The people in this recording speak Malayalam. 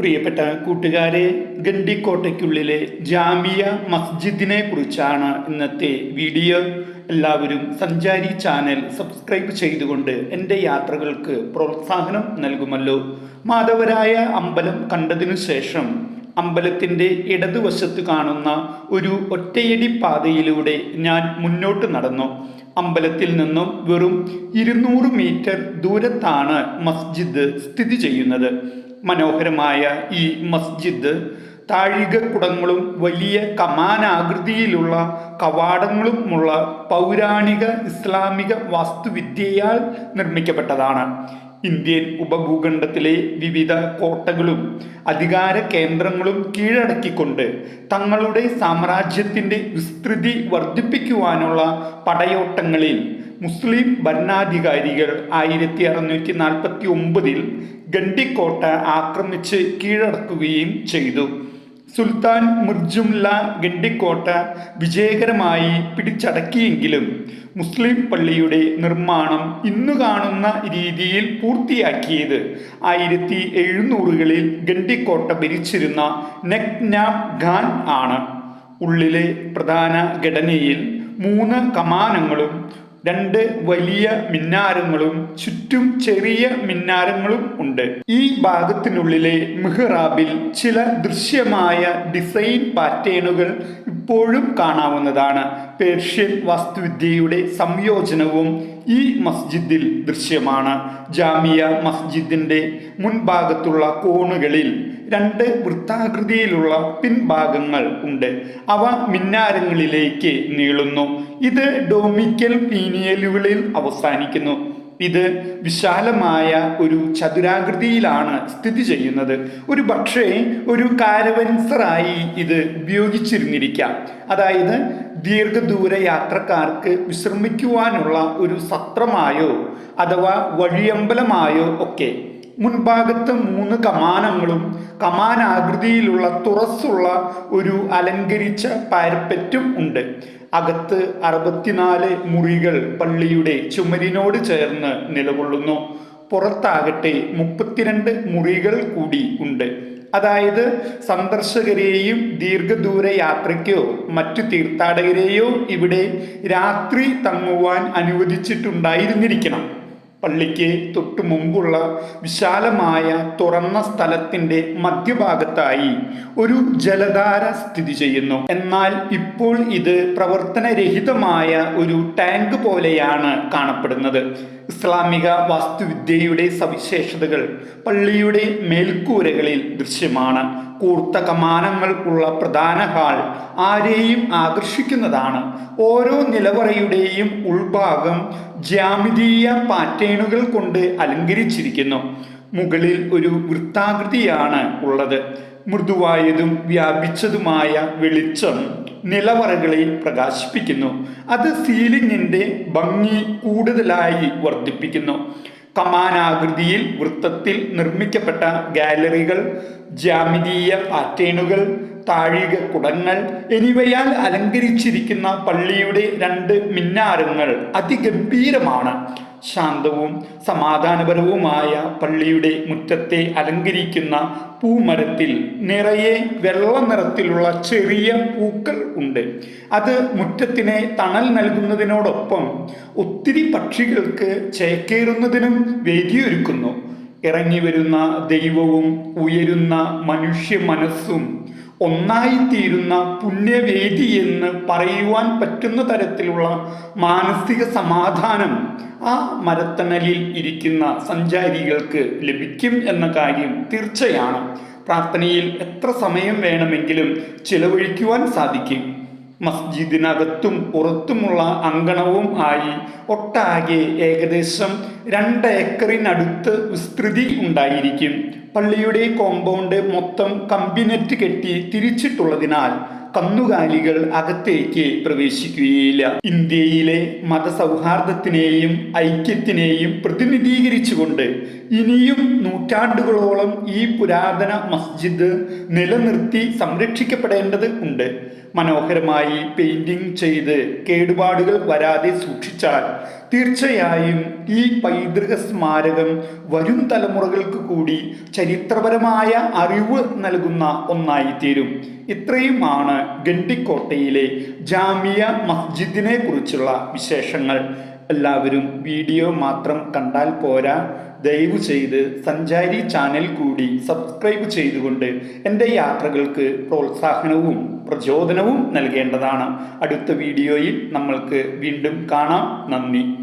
പ്രിയപ്പെട്ട കൂട്ടുകാരെ ഗണ്ടിക്കോട്ടയ്ക്കുള്ളിലെ ജാമിയ മസ്ജിദിനെ കുറിച്ചാണ് ഇന്നത്തെ വീഡിയോ. എല്ലാവരും സഞ്ചാരി ചാനൽ സബ്സ്ക്രൈബ് ചെയ്തുകൊണ്ട് എന്റെ യാത്രകൾക്ക് പ്രോത്സാഹനം നൽകുമല്ലോ. മാധവരായ അമ്പലം കണ്ടതിനു ശേഷം അമ്പലത്തിന്റെ ഇടതുവശത്ത് കാണുന്ന ഒരു ഒറ്റയടി പാതയിലൂടെ ഞാൻ മുന്നോട്ട് നടന്നു. അമ്പലത്തിൽ നിന്നും വെറും ഇരുന്നൂറ് മീറ്റർ ദൂരത്താണ് മസ്ജിദ് സ്ഥിതി ചെയ്യുന്നത്. മനോഹരമായ ഈ മസ്ജിദ് താഴികക്കുടങ്ങളും വലിയ കമാനാകൃതിയിലുള്ള കവാടങ്ങളുമുള്ള പൗരാണിക ഇസ്ലാമിക വാസ്തുവിദ്യയാൽ നിർമ്മിക്കപ്പെട്ടതാണ്. ഇന്ത്യൻ ഉപഭൂഖണ്ഡത്തിലെ വിവിധ കോട്ടകളും അധികാര കേന്ദ്രങ്ങളും കീഴടക്കിക്കൊണ്ട് തങ്ങളുടെ സാമ്രാജ്യത്തിന്റെ വിസ്തൃതി വർദ്ധിപ്പിക്കുവാനുള്ള പടയോട്ടങ്ങളിൽ മുസ്ലിം ഭരണാധികാരികൾ ആയിരത്തി അറുന്നൂറ്റി നാൽപ്പത്തി ഒമ്പതിൽ ഗണ്ടിക്കോട്ട ആക്രമിച്ച് കീഴടക്കുകയും ചെയ്തു. സുൽത്താൻ മുർജുംല ഗണ്ടിക്കോട്ട വിജയകരമായി പിടിച്ചടക്കിയെങ്കിലും മുസ്ലിം പള്ളിയുടെ നിർമ്മാണം ഇന്നു കാണുന്ന രീതിയിൽ പൂർത്തിയാക്കിയത് ആയിരത്തി എഴുന്നൂറുകളിൽ ഗണ്ടിക്കോട്ട ഭരിച്ചിരുന്ന നെക്നാബ് ഖാൻ ആണ്. ഉള്ളിലെ പ്രധാന ഘടനയിൽ മൂന്ന് കമാനങ്ങളും രണ്ട് വലിയ മിന്നാരങ്ങളും ചുറ്റും ചെറിയ മിന്നാരങ്ങളും ഉണ്ട്. ഈ ഭാഗത്തിനുള്ളിലെ മിഹ്റാബിൽ ചില ദൃശ്യമായ ഡിസൈൻ പാറ്റേണുകൾ ഇപ്പോഴും കാണാവുന്നതാണ്. പേർഷ്യൻ വാസ്തുവിദ്യയുടെ സംയോജനവും ഈ മസ്ജിദിൽ ദൃശ്യമാണ്. ജാമിയ മസ്ജിദിന്റെ മുൻഭാഗത്തുള്ള കോണുകളിൽ രണ്ട് വൃത്താകൃതിയിലുള്ള പിൻഭാഗങ്ങൾ ഉണ്ട്. അവ മിന്നാരങ്ങളിലേക്ക് നീളുന്നു. ഇത് ഡോമിക്കൽ പീനിയലുകളിൽ അവസാനിക്കുന്നു. ഇത് വിശാലമായ ഒരു ചതുരാകൃതിയിലാണ് സ്ഥിതി ചെയ്യുന്നത്. ഒരു പക്ഷേ ഒരു കാരവൻസറായി ഇത് ഉപയോഗിച്ചിരുന്നിരിക്കാം. അതായത് ദീർഘദൂര യാത്രക്കാർക്ക് വിശ്രമിക്കുവാനുള്ള ഒരു സത്രമായോ അഥവാ വഴിയമ്പലമായോ ഒക്കെ. മുൻഭാഗത്ത് മൂന്ന് കമാനങ്ങളും കമാനാകൃതിയിലുള്ള തുറസ്സുള്ള ഒരു അലങ്കരിച്ച പാരപ്പറ്റും ഉണ്ട്. അകത്ത് അറുപത്തിനാല് മുറികൾ പള്ളിയുടെ ചുമരിനോട് ചേർന്ന് നിലകൊള്ളുന്നു. പുറത്താകട്ടെ മുപ്പത്തിരണ്ട് മുറികൾ കൂടി ഉണ്ട്. അതായത് സന്ദർശകരെയും ദീർഘദൂര യാത്രയ്ക്കോ മറ്റു തീർത്ഥാടകരെയോ ഇവിടെ രാത്രി തങ്ങുവാൻ അനുവദിച്ചിട്ടുണ്ടായിരുന്നിരിക്കണം. പള്ളിക്ക് തൊട്ടു മുമ്പുള്ള വിശാലമായ തുറന്ന സ്ഥലത്തിന്റെ മധ്യഭാഗത്തായി ഒരു ജലധാര സ്ഥിതി ചെയ്യുന്നു. എന്നാൽ ഇപ്പോൾ ഇത് പ്രവർത്തനരഹിതമായ ഒരു ടാങ്ക് പോലെയാണ് കാണപ്പെടുന്നത്. ഇസ്ലാമിക വാസ്തുവിദ്യയുടെ സവിശേഷതകൾ പള്ളിയുടെ മേൽക്കൂരകളിൽ ദൃശ്യമാണ്. കൂർത്ത കമാനങ്ങൾക്കുള്ള പ്രധാന ഹാൾ ആരെയും ആകർഷിക്കുന്നതാണ്. ഓരോ നിലവറയുടെയും ഉൾഭാഗം ജ്യാമിതീയ പാറ്റേണുകൾ കൊണ്ട് അലങ്കരിച്ചിരിക്കുന്നു. മുകളിൽ ഒരു വൃത്താകൃതിയാണ് ഉള്ളത്. മൃദുവായതും വ്യാപിച്ചതുമായ വെളിച്ചം നിലവറകളെ പ്രകാശിപ്പിക്കുന്നു. അത് സീലിങ്ങിന്റെ ഭംഗി കൂടുതലായി വർദ്ധിപ്പിക്കുന്നു. കമാനാകൃതിയിൽ വൃത്തത്തിൽ നിർമ്മിക്കപ്പെട്ട ഗാലറികൾ ജാമിതീയ പാറ്റേണുകൾ താഴിക കുടങ്ങൾ എന്നിവയാൽ അലങ്കരിച്ചിരിക്കുന്ന പള്ളിയുടെ രണ്ട് മിന്നാരങ്ങൾ അതിഗംഭീരമാണ്. ശാന്തവും സമാധാനപരവുമായ പള്ളിയുടെ മുറ്റത്തെ അലങ്കരിക്കുന്ന പൂമരത്തിൽ നിറയെ വെള്ള നിറത്തിലുള്ള ചെറിയ പൂക്കൾ ഉണ്ട്. അത് മുറ്റത്തിനെ തണൽ നൽകുന്നതിനോടൊപ്പം ഒത്തിരി പക്ഷികൾക്ക് ചേക്കേറുന്നതിനും വേദിയൊരുക്കുന്നു. ഇറങ്ങി വരുന്ന ദൈവവും ഉയരുന്ന മനുഷ്യ മനസ്സും ഒന്നായിത്തീരുന്ന പുണ്യവേദി എന്ന് പറയുവാൻ പറ്റുന്ന തരത്തിലുള്ള മാനസിക സമാധാനം ആ മരത്തണലിൽ ഇരിക്കുന്ന സഞ്ചാരികൾക്ക് ലഭിക്കും എന്ന കാര്യം തീർച്ചയാണ്. പ്രാർത്ഥനയിൽ എത്ര സമയം വേണമെങ്കിലും ചിലവഴിക്കുവാൻ സാധിക്കും. മസ്ജിദിനകത്തും പുറത്തുമുള്ള അങ്കണവും ആയി ഒട്ടാകെ ഏകദേശം രണ്ട് ഏക്കറിനടുത്ത് വിസ്തൃതി ഉണ്ടായിരിക്കും. പള്ളിയുടെ കോമ്പൗണ്ട് മൊത്തം കമ്പിനെറ്റ് കെട്ടി തിരിച്ചിട്ടുള്ളതിനാൽ കന്നുകാലികൾ അകത്തേക്ക് പ്രവേശിക്കുകയില്ല. ഇന്ത്യയിലെ മതസൗഹാർദ്ദത്തിനെയും ഐക്യത്തിനെയും പ്രതിനിധീകരിച്ചുകൊണ്ട് ഇനിയും നൂറ്റാണ്ടുകളോളം ഈ പുരാതന മസ്ജിദ് നിലനിർത്തി സംരക്ഷിക്കപ്പെടേണ്ടത് ഉണ്ട്. മനോഹരമായി പെയിന്റിംഗ് ചെയ്ത് കേടുപാടുകൾ വരാതെ സൂക്ഷിച്ചാൽ തീർച്ചയായും ഈ പൈതൃക സ്മാരകം വരും തലമുറകൾക്ക് കൂടി ചരിത്രപരമായ അറിവ് നൽകുന്ന ഒന്നായി തീരും ഇത്രയുമാണ് ഗണ്ടിക്കോട്ടയിലെ ജാമിയ മസ്ജിദിനെ കുറിച്ചുള്ള വിശേഷങ്ങൾ. എല്ലാവരും വീഡിയോ മാത്രം കണ്ടാൽ പോരാ. ദയവ് ചെയ്ത് സഞ്ചാരി ചാനൽ കൂടി സബ്സ്ക്രൈബ് ചെയ്തുകൊണ്ട് എന്റെ യാത്രകൾക്ക് പ്രോത്സാഹനവും പ്രചോദനവും നൽകേണ്ടതാണ്. അടുത്ത വീഡിയോയിൽ നമ്മൾക്ക് വീണ്ടും കാണാം. നന്ദി.